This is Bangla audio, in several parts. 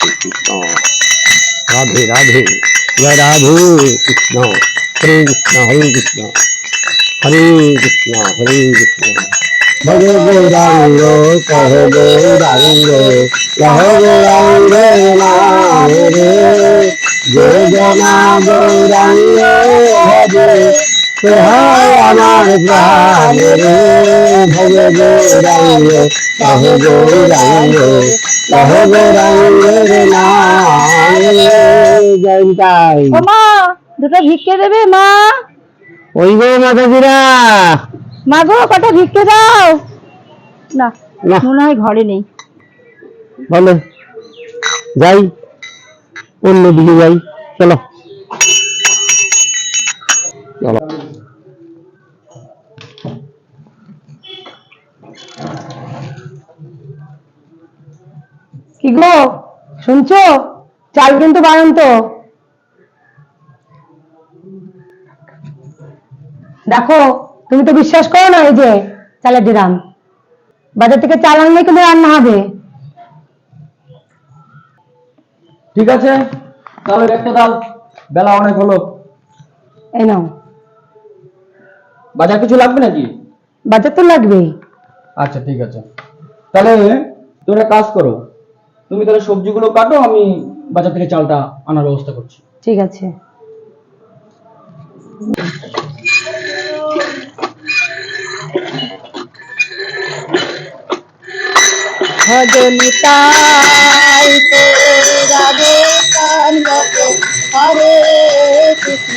কৃষ্ণ রাধে রাধে জয় রাধে কৃষ্ণ হরে কৃষ্ণ হরে কৃষ্ণ হরে কৃষ্ণ হরে কৃষ্ণ ভজ গৌরাঙ্গ কহ গৌরাঙ্গ কহ গৌরাঙ্গ নাম রে যোজনা গৌরাঙ্গ ভজে সোহায় আমার প্রাণ রে ভজ গৌরাঙ্গ কহ গৌরাঙ্গ কহ গৌরাঙ্গ রে জয়ন্তাই মা দুটো ভিক্ষে দেবে মা। ওই গো মাতাজিরা। মা গো কটা ভিক্ষে দাও। না। মনে হয় ঘরে নেই। বলো। যাই অন্য দিকে যাই। চলো। কি গো? শুনছো? চাল কিন্তু বাড়ান তো দেখো তুমি তো বিশ্বাস করো না এই যে চালের দিলাম বাজার থেকে চাল আনলে কিন্তু রান্না হবে। ঠিক আছে তাহলে একটা দাও বেলা অনেক হলো। এই নাও। বাজার কিছু লাগবে নাকি? বাজার তো লাগবেই। আচ্ছা ঠিক আছে। তাহলে তুমি একটা কাজ করো। তুমি তাহলে সবজিগুলো কাটো আমি বাজার থেকে চালটা আনার ব্যবস্থা করছি। ঠিক আছে। ভজনি তাই রাধে কান হরে কৃষ্ণ।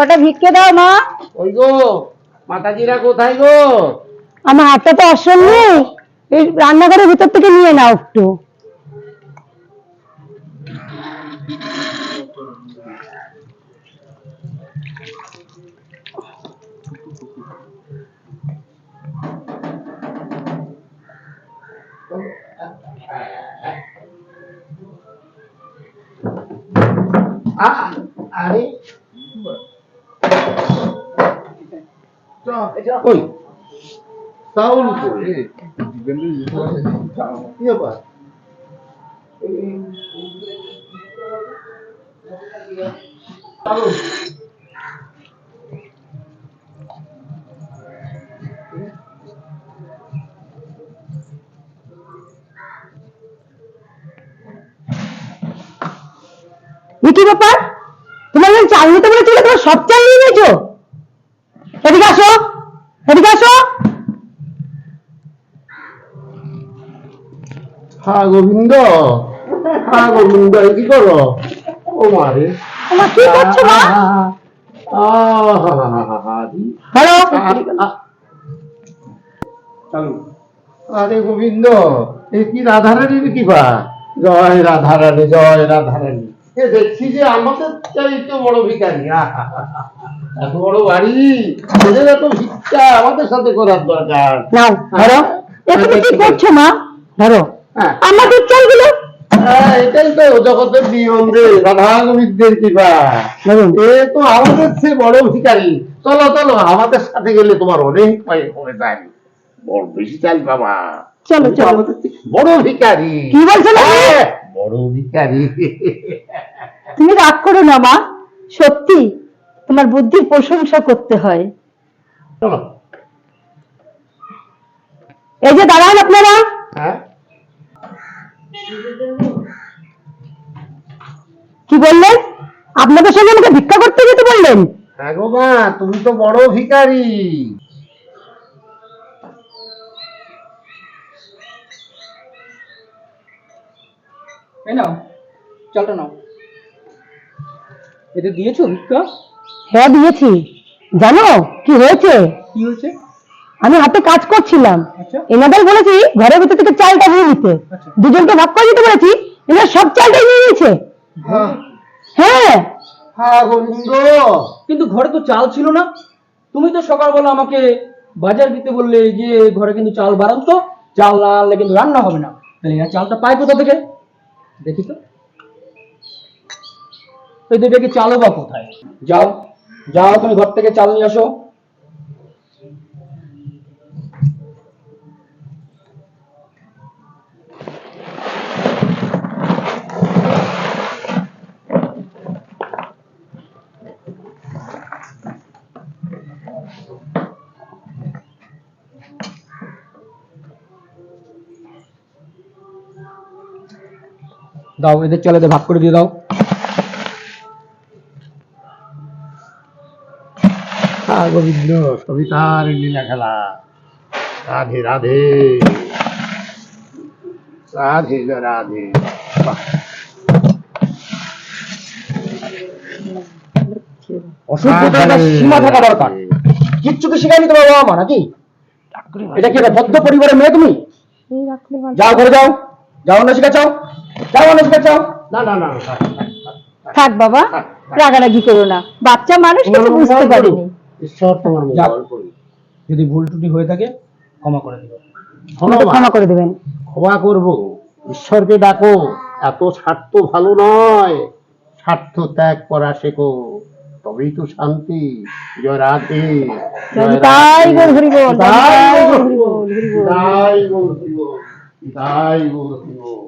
কটা ভিক্ষে দাও মা? ওই গো মাতাজিরা কোথায় গো? আমার হাতটা তো অসল নেই। এই রান্নাঘরের ভিতর থেকে নিয়ে নাও একটু। আরে কি ব্যাপার? তোমার চাল নিতে বলেছিল তোমার সব চাল নিয়ে নিয়েছো এদিকে আসো এদিকে আসো হ্যাঁ গোবিন্দ হ্যাঁ গোবিন্দ কি করো? ও মারে তোমার কি করছ মা? হ্যালো? চালু। আরে গোবিন্দ এ কি রাধারানীর জয় রাধারানী জয় রাধারানী। এ দেখছি যে আমাদের চাইতে বড় আহা, এত বড় বাড়ি। এদের এত ভিক্ষা আমাদের সাথে করার দরকার। নাও ধরো। এ কি করছ মা? ধরো। হ্যাঁ। আমাদের চালগুলো হ্যাঁ, এটাই তো জগতের নিয়ম রে রাধা গোবিন্দের কৃপা। এ তো আমাদের চেয়ে বড় ভিখারি চলো চলো আমাদের সাথে গেলে তোমার অনেক পায়ে পড়ে যায়। বড় বেশি চাল বাবা চলো, তুমি চলো। বড় ভিখারি কি বলছো হ্যাঁ, বড় তুমি রাগ করো না মা। সত্যি তোমার বুদ্ধির প্রশংসা করতে হয়। এই যে দাঁড়ান আপনারা। হ্যাঁ। বললেন? আপনাদের সঙ্গে আমাকে ভিক্ষা করতে যেতে বললেন? হ্যাঁ গো মা তুমি তো বড় ভিখারি। এই নাও চালটা নাও। এতে দিয়েছ ভিক্ষা? হ্যাঁ দিয়েছি। জানো কি হয়েছে? কি হয়েছে? আমি হাতে কাজ করছিলাম। আচ্ছা। এনাদের বলেছি ঘরের ভিতর থেকে চালটা নিয়ে নিতে। আচ্ছা। দুজনকে ভাগ করে দিতে বলেছি। এনারা সব চাল দিয়েছে হ্যাঁ। হ্যাঁ। হ্যাঁ গোবিন্দ কিন্তু ঘরে তো চাল ছিল না। তুমি তো সকালবেলা আমাকে বাজার দিতে বললে যে ঘরে কিন্তু চাল বাড়ান তো চাল না আনলে কিন্তু রান্না হবে না। তাহলে এরা চালটা পায় কোথা থেকে? দেখি তো। এই দুটো চালও বা কোথায়? যাও যাও তুমি ঘর থেকে চাল নিয়ে আসো। দাও এদের চালাতে ভাগ করে দিয়ে দাও। গোবিন্দ সবিতার লীলা খেলা। রাধে রাধে। রাধে রাধে। বাহ, অসভ্যতার একটা সীমা থাকা দরকার। কিচ্ছু কি শিখায়নি তোমার বাবা মা নাকি? এটা কি একটা বদ্ধ পরিবারের মেয়ে তুমি? যাও ঘরে যাও। যাও না শিখাচ্ছাও যাও না শিখাচ্ছাও না না না না, থাক বাবা রাগারাগি করো না। বাচ্চা মানুষ কিছু বুঝতে পারেনি। ঈশ্বর তোমার মঙ্গল করুন যদি ভুল ত্রুটি হয়ে থাকে ক্ষমা করে দিও। ক্ষমা করে দেবেন। ক্ষমা করব। ঈশ্বরকে ডাকো। এত স্বার্থ ভালো নয়। স্বার্থ ত্যাগ করা শেখো। তবেই তো শান্তি। জয় রাধে। তাই। হরি বল তাই বল হরি বল তাই গৌর হরি বল তাই গৌর হরি বল